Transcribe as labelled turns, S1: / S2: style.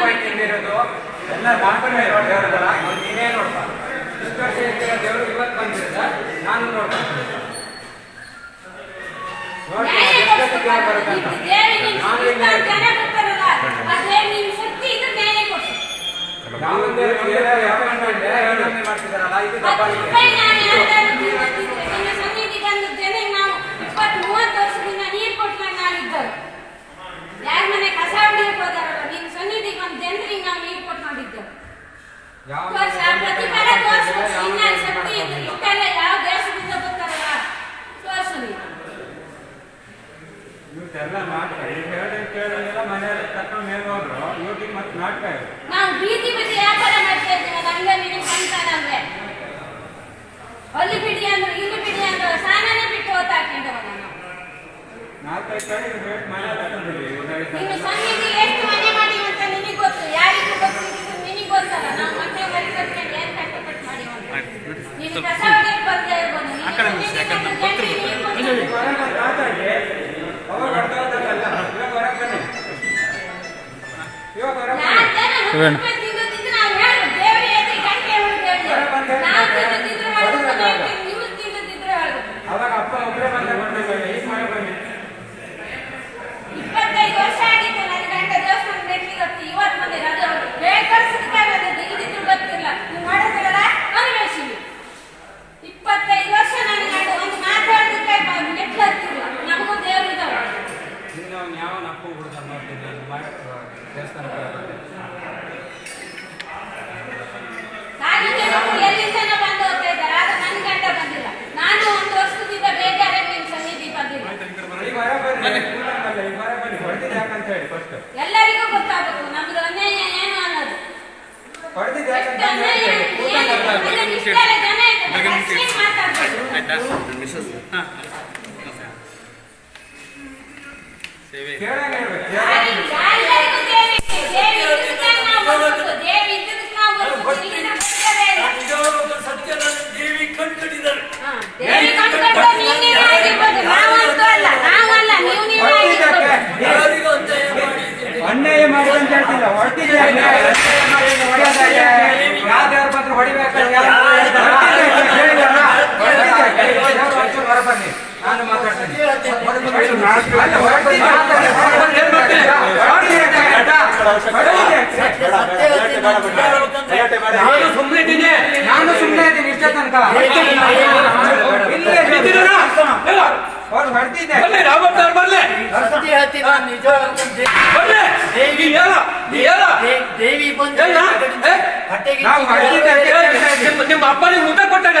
S1: Point ಎಲ್ಲಿರೋದು ಎಲ್ಲ ಮಾಡ್ಕೊಂಡೆ ದೇವರದಲ್ಲ. ನೀನೇ ನೋಡ್ತಾ ಇಷ್ಟು ವರ್ಷ ಇರ್ತಿರೋ ದೇವರು ಇವತ್ತು ಬಂದಿದ್ದ ನಾನು ನೋಡ್ತಾ ಮಾಡ್ತಿದಾರಲ್ಲ ಇದು
S2: ತಪ್ಪಾಗಿದೆ ಮೂವತ್ತು ವರ್ಷದಿಂದ ನೀರು ಕೊಟ್ಟು ನಾನು
S1: ಇದ್ದರು
S2: ತೋರ್ಸ ಪ್ರತಿಫಲ ತೋರ್ಸ್ಬೇಕು ಸುಮ್ಮನೆ ಶಕ್ತಿ ಇಟ್ಟೆಲ್ಲ ಯಾವ ದೇಶದಿಂದ ಬರ್ತಾರಲ್ಲ ತೋರ್ಸು ನೀವು
S1: ಇವತ್ತೆಲ್ಲ ನಾಟಕ ಈಗ ಹೇಳಿ ಕೇಳಿಲ್ಲ ಮನೆಯಲ್ಲಿ ತಕ್ಕ ಮೇಲೆ ಹೋದ್ರು ಇವತ್ತಿಗೆ ಮತ್ತೆ ನಾಟಕ ಇದೆ
S2: ನಾನು ಬೀದಿ ಬಿಟ್ಟು ವ್ಯಾಪಾರ ಮಾಡ್ತಾ ಇದ್ದೀನಿ ನಂಗೆ ನಿನಗೆ ಸಂತಾನ ಅಂದ್ರೆ ಅಲ್ಲಿ ಬಿಡಿ ಅಂದ್ರೆ ಇಲ್ಲಿ ಬಿಡಿ ಅಂದ್ರೆ ಸಾಮಾನ್ಯ ಬಿಟ್ಟು ಹೋತಾಕಿಂದ ನಾನು
S1: ನಾಲ್ಕೈದು ಕಡೆ ಮನೆಯಲ್ಲಿ ತಗೊಂಡಿದ್ದೀವಿ
S2: ನೀವು ಸನ್ನಿಧಿ
S1: ಸ್ವಲ್ಪ ಆ ಕಡೆ ಮುಗಿಸಿ ಯಾಕಂದ್ರೆ ನಮ್ಮ ಭಕ್ತರು ಬರ್ತಾರೆ ಇವಾಗ ಹೇಳಿ ಫಸ್ಟ್
S2: ಎಲ್ಲರಿಗೂ ಗೊತ್ತಾಗಬೇಕು ನಮ್ದು ಅನ್ಯಾಯ ಏನು ಅನ್ನೋದು. ಸೇವೆ. ಕೇಳಿ ಕೇಳಿ. ನಾನು
S3: ಸುಮ್ಮನೆ ಇದ್ದೀನಿ
S1: ನಾನು ಸುಮ್ಮನೆ ಇದ್ದೀನಿ ಇಷ್ಟೇ ತನಕ ಹೊಡ್ತಿದ್ದೆ
S3: ಬರ್ಲಿ ರಾಮಪ್ಪ ಬರ್ಲಿ
S4: ನಿಜ ದೇವಿ ಬಂದು
S3: ನಿಮ್ಮ ಅಪ್ಪನಿಗೆ ಊಟ ಕೊಟ್ಟಾಗ